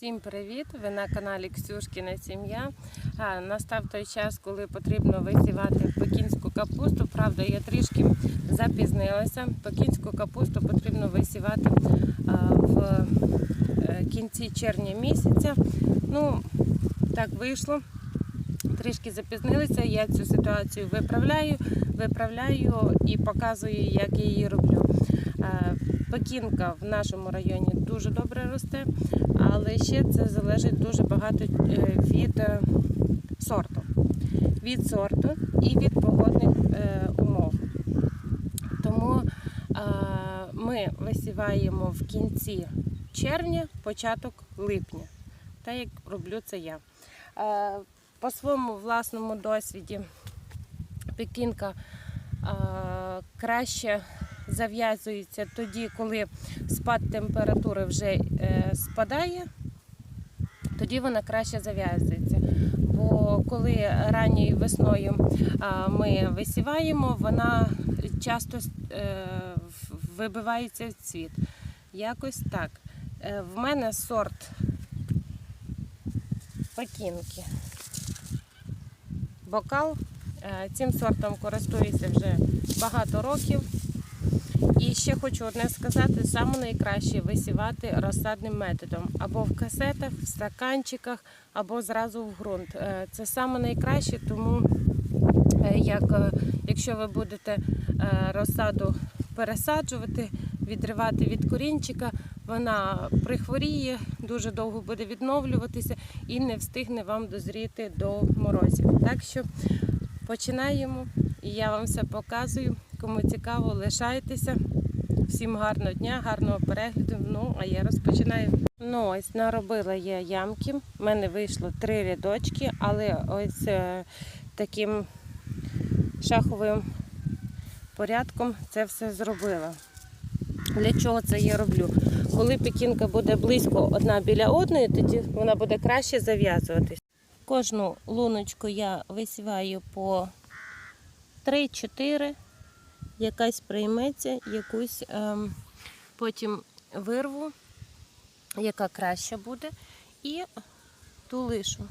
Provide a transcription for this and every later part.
Всім привіт! Ви на каналі Ксюшкіна Сім'я. Настав той час, коли потрібно висівати пекінську капусту. Правда, я трішки запізнилася. Пекінську капусту потрібно висівати в е, кінці червня місяця. Ну, так вийшло. Трішки запізнилися. Я цю ситуацію виправляю, виправляю і показую, як я її роблю. Пекінка в нашому районі дуже добре росте, але ще це залежить дуже багато е, від е, сорту, від сорту і від погодних е, умов. Тому ми висіваємо в кінці червня, початок липня. Так як роблю це я. По своєму власному досвіді пекінка краще зав'язується тоді, коли спад температури вже е, спадає, тоді вона краще зав'язується. Бо коли ранньою весною ми висіваємо, вона часто е, вибивається в цвіт. Якось так. Е, В мене сорт пекінки. Бокал. Цим сортом користуюся вже багато років. І ще хочу одне сказати: саме найкраще висівати розсадним методом або в касетах, в стаканчиках, або зразу в ґрунт. Е, Це саме найкраще, тому е, як, е, якщо ви будете розсаду пересаджувати, відривати від корінчика, вона прихворіє, дуже довго буде відновлюватися і не встигне вам дозріти до морозів. Так що починаємо, і я вам все показую. Кому цікаво, лишайтеся. Всім гарного дня, гарного перегляду. Ну, а я розпочинаю. Ну, ось наробила я ямки. У мене вийшло три рядочки, але ось е, таким шаховим порядком це все зробила. Для чого це я роблю? Коли пекінка буде близько одна біля одної, тоді вона буде краще зав'язуватись. Кожну луночку я висіваю по 3-4 якась прийметься, якусь ем, потім вирву, яка краща буде, і ту лишу.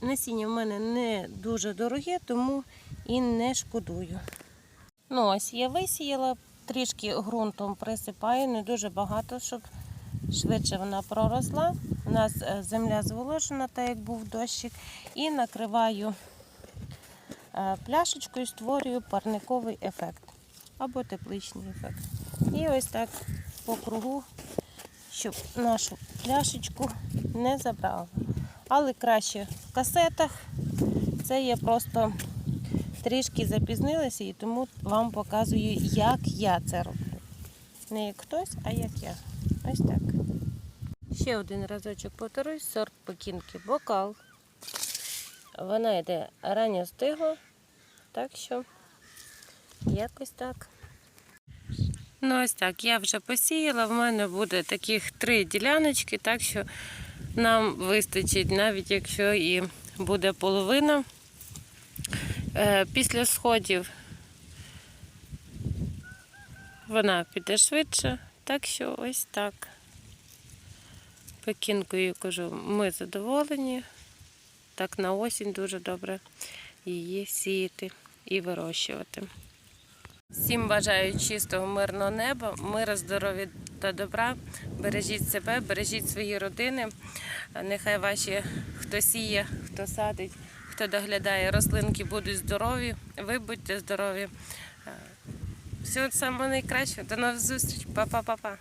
Насіння в мене не дуже дороге, тому і не шкодую. Ну, ось я висіяла, трішки ґрунтом присипаю, не дуже багато, щоб швидше вона проросла. У нас е, земля зволожена, так як був дощик, і накриваю пляшечкою створюю парниковий ефект або тепличний ефект. І ось так по кругу, щоб нашу пляшечку не забрала. Але краще в касетах. Це я просто трішки запізнилася і тому вам показую, як я це роблю. Не як хтось, а як я. Ось так. Ще один разочок повторюсь, сорт пекінки бокал. Вона йде ранньо стигла, так що якось так. Ну, ось так, я вже посіяла, в мене буде таких три діляночки, так що нам вистачить, навіть якщо і буде половина. Е, Після сходів вона піде швидше, так що ось так. Пекінкою кажу, ми задоволені. Так на осінь дуже добре її сіяти і вирощувати. Всім бажаю чистого, мирного неба, мира, здоров'я та добра. Бережіть себе, бережіть свої родини. Нехай ваші, хто сіє, хто садить, хто доглядає рослинки, будуть здорові. Ви будьте здорові. Всього самого найкращого. До нових зустріч. Па-па-па-па.